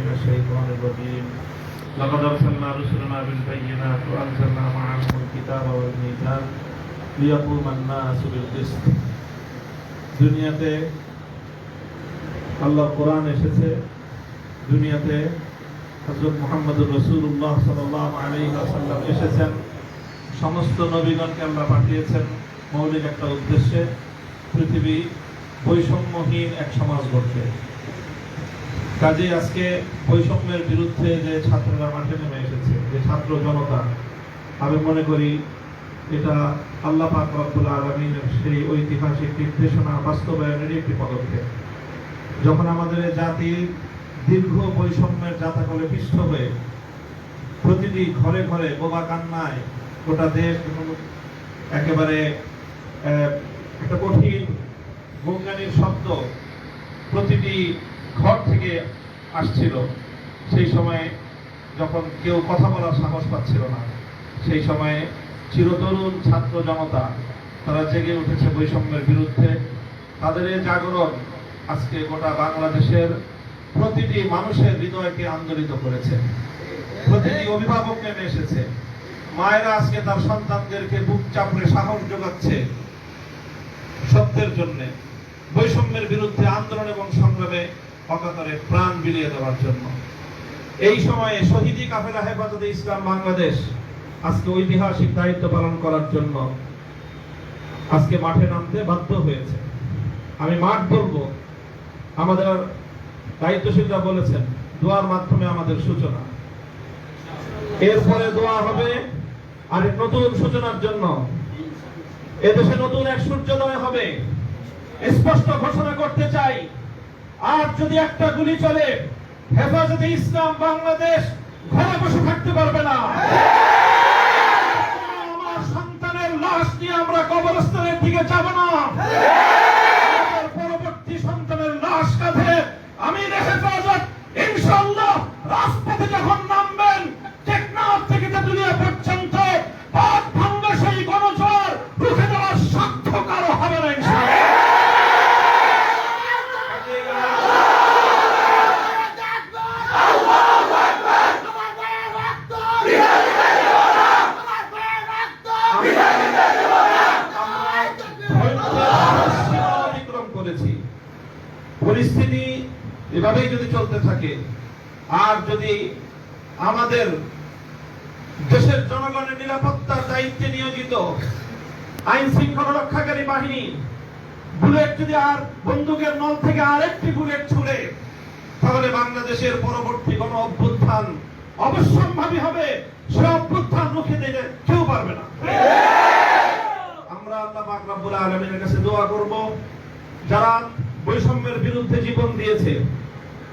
من الشيطان الرجيم لقد أرسلنا رسلنا بالبينات وأنزلنا معهم الكتاب والميزان ليقوم الناس بالقسط দুনিয়াতে আল্লাহ কোরআন এসেছে দুনিয়াতে হজরত মোহাম্মদুর রসুল্লাহ সাল্লাহ আলী আসাল্লাম এসেছেন সমস্ত নবীগণকে আল্লাহ পাঠিয়েছেন মৌলিক একটা উদ্দেশ্যে পৃথিবী বৈষম্যহীন এক সমাজ গড়তে কাজে আজকে বৈষম্যের বিরুদ্ধে যে ছাত্ররা মাঠে নেমে এসেছে, যে ছাত্র জনতা, আমি মনে করি এটা আল্লাহ পাক রব্বুল আলমিনের সেই ঐতিহাসিক নির্দেশনা বাস্তবায়নেরই একটি পদক্ষেপ। যখন আমাদের জাতির দীর্ঘ বৈষম্যের জাতাকলে পিষ্ট হয়ে প্রতিটি ঘরে ঘরে বোবা কান্নায় গোটা দেশ একেবারে একটা কঠিন বঙ্গানির শব্দ প্রতিটি ঘর থেকে আসছিল, সেই সময়ে যখন কেউ কথা বলার সাহস পাচ্ছিল না, সেই সময়ে চিরতরুণ ছাত্র জনতা, তারা জেগে উঠেছে বৈষম্যের বিরুদ্ধে। তাদের এই জাগরণ আজকে গোটা বাংলাদেশের প্রতিটি মানুষের হৃদয়কে আন্দোলিত করেছে। প্রতিটি অভিভাবক নেমে এসেছে। মায়েরা আজকে তার সন্তানদেরকে বুক চাপড়ে সাহস যোগাচ্ছে সত্যের জন্য। বৈষম্যের বিরুদ্ধে আন্দোলন এবং সংগ্রামে অকাতরে প্রাণ বিলিয়ে দেওয়ার জন্য। এই সময়ে শহীদি কাফেলা হেফাজতে ইসলাম বাংলাদেশ আজকে ঐতিহাসিক দায়িত্ব পালন করার জন্য আজকে মাঠে নামতে বাধ্য হয়েছে। আমি মাঠ বলব, আমাদের দায়িত্বশীলরা বলেছেন, দোয়ার মাধ্যমে আমাদের সূচনা। এরপরে দোয়া হবে আর নতুন সূচনার জন্য। এদেশে নতুন এক সূর্যোদয় হবে। স্পষ্ট ঘোষণা করতে চাই। আর যদি একটা গুলি চলে, হেফাজতে ইসলাম বাংলাদেশ ঘরে বসে থাকতে পারবে না। আমার সন্তানের লাশ নিয়ে আমরা কবরস্থানের দিকে যাব না। যদি চলতে থাকে, আর যদি আমাদের দেশের জনগণের নিরাপত্তার দায়িত্বে নিয়োজিত আইন শৃঙ্খলা রক্ষাকারী বাহিনী বুলেট যদি আর বন্দুকের নল থেকে আরেকটি বুলেট ছুড়ে, তাহলে বাংলাদেশের পরবর্তী কোন অভ্যুত্থান অবশ্যম্ভাবী হবে। সে অভ্যুত্থান রুখে দিলে কেউ পারবে না। আমরা আল্লাহ পাক রব্বুল আলামিনের কাছে দোয়া করব, যারা বৈষম্যের বিরুদ্ধে জীবন দিয়েছে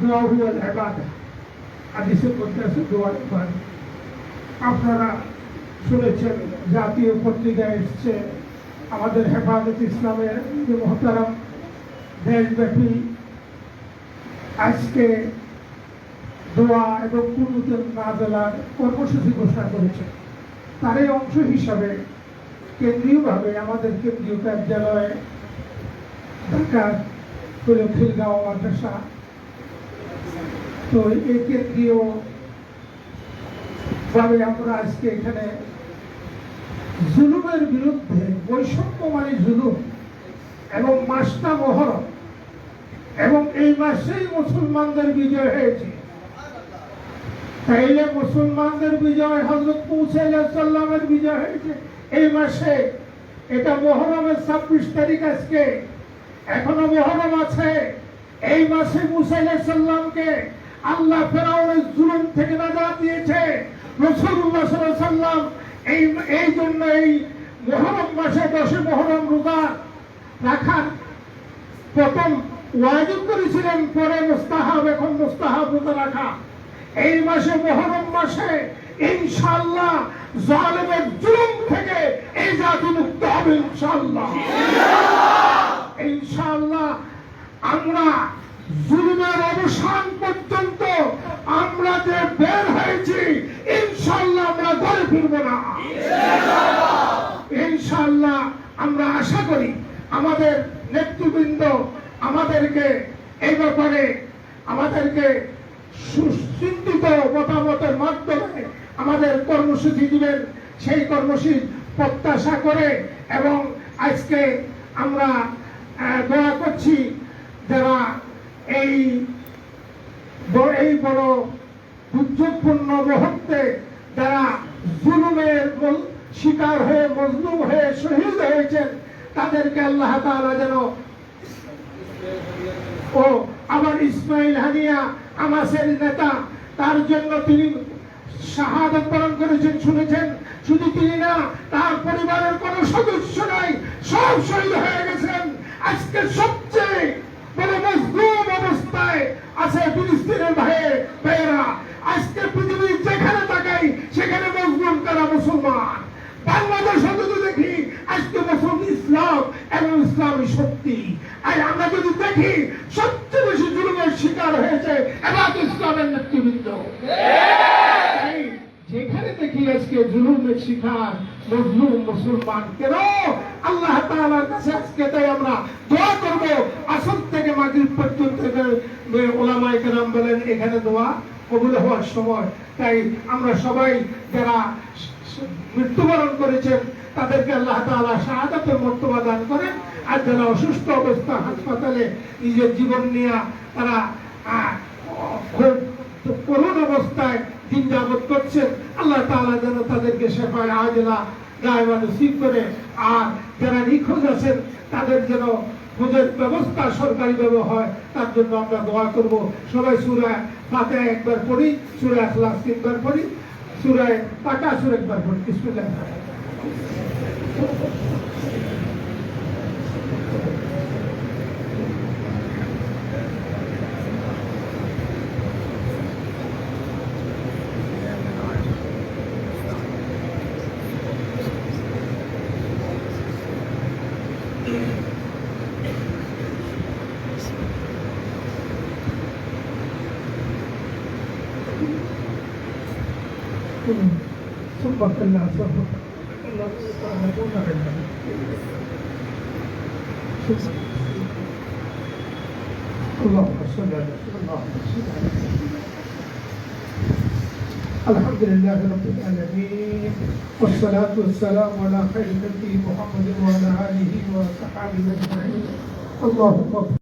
दुआ हुआ ইবাদা হাদিসে বলতে আছে দোয়ার ইবাদা আপনারা শুনেছেন জাতীয় পত্রিকায় এসছে আমাদের হেফাজত ইসলামের যে মহতারাম দেশব্যাপী আজকে দোয়া এবং কুনুতের নাজেলার কর্মসূচি ঘোষণা করেছে তারই অংশ হিসাবে কেন্দ্রীয়ভাবে আমাদের কেন্দ্রীয় কার্যালয়ে ঢাকার খিলগাঁও মাদ্রাসা, তো এই কেন্দ্রীয় ভাবে আমরা আজকে এখানে জুলুমের বিরুদ্ধে বৈষম্য মানে জুলুম এবং মাসটা মহরম এবং এই মাসেই মুসলমানদের বিজয় হয়েছে। তাইলে মুসলমানদের বিজয় হজরত সাল্লামের বিজয় হয়েছে। এই মাসে এটা মহরমের ছাব্বিশ তারিখ আজকে। এখনও মহরম আছে। এই মাসে মুসাইলা আল্লাহ ফেরাউনের জুলুম থেকে নাজাত দিয়েছে। রসুল্লাহ এই এই জন্য এই মহরম মাসে দশে মহরম রোজা রাখার প্রথম ওয়াজিব করেছিলেন। পরে মুস্তাহাব, এখন মুস্তাহাব রোজা রাখা। এই মাসে, মহরম মাসে ইনশাল্লাহ জালেমের জুলুম থেকে এই জাতি মুক্ত হবে ইনশাল্লাহ ইনশাল্লাহ আমরা জুলুমের অবসান পর্যন্ত আমরা যে বের হয়েছি ইনশাল্লাহ আমরা ঘরে ফিরবো না। ইনশাল্লাহ আমরা আশা করি আমাদের নেতৃবৃন্দ আমাদেরকে এই ব্যাপারে আমাদেরকে সুচিন্তিত মতামতের মাধ্যমে আমাদের কর্মসূচি দিবেন। সেই কর্মসূচি প্রত্যাশা করে এবং আজকে আমরা দোয়া করছি যারা এই এই বড় দুর্যোগপূর্ণ মুহূর্তে যারা জুলুমের শিকার হয়ে, মজলুম হয়ে শহীদ হয়েছেন, তাদেরকে আল্লাহ তালা যেন ও আমার ইসমাইল হানিয়া আমাসের নেতা, তার জন্য তিনি শাহাদত করেছেন, শুনেছেন। শুধু তিনি না, তার পরিবারের কোন সদস্য নাই, সব শহীদ হয়ে গেছেন। আজকে সবচেয়ে বড় মজলুম অবস্থায় আছে ফিলিস্তিনের ভাইয়ে ভাইয়েরা আজকে পৃথিবীর যেখানে তাকাই সেখানে মজলুম তারা মুসলমান বাংলাদেশে যদি দেখি আজকে মুসলিম ইসলাম এবং ইসলামী শক্তি আর আমরা যদি দেখি সবচেয়ে বেশি জুলুমের শিকার হয়েছে এবার ইসলামের নেতৃবৃন্দ তাই যেখানে দেখি আজকে জুলুমের শিকার মজলুম মুসলমান কেন? আল্লাহ তাআলার কাছে আজকে তাই আমরা দোয়া করব। আসল থেকে মাগরিব পর্যন্ত ওলামায়ে কেরাম বলেন, এখানে দোয়া কবুল হওয়ার সময়। তাই আমরা সবাই যারা মৃত্যুবরণ করেছেন, তাদেরকে আল্লাহ তাআলা শাহাদাতের মর্তবা দান করেন। আর যারা অসুস্থ অবস্থা হাসপাতালে নিজের জীবন নিয়ে তারা খুব করুণ অবস্থায় দিন যাবত করছেন আল্লাহ তালা যেন তাদেরকে শেফায় আজলা গায়বা নসিব করে, আর যারা নিখোঁজ আছেন, তাদের যেন খোঁজের ব্যবস্থা সরকারি ব্যবহার হয় তার জন্য আমরা দোয়া করব। সবাই সুরায় ফাতে একবার পড়ি সুরায় ক্লাস তিনবার পড়ি সুরায় টাকা সুর একবার পড়ি। বিসমিল্লাহ। ثم كلا سوف كلا تعلمون علما اللهم صل على اللهم صل على الحمد لله رب العالمين والصلاة والسلام على خير نبي محمد وعلى آله وصحبه أجمعين. اللهم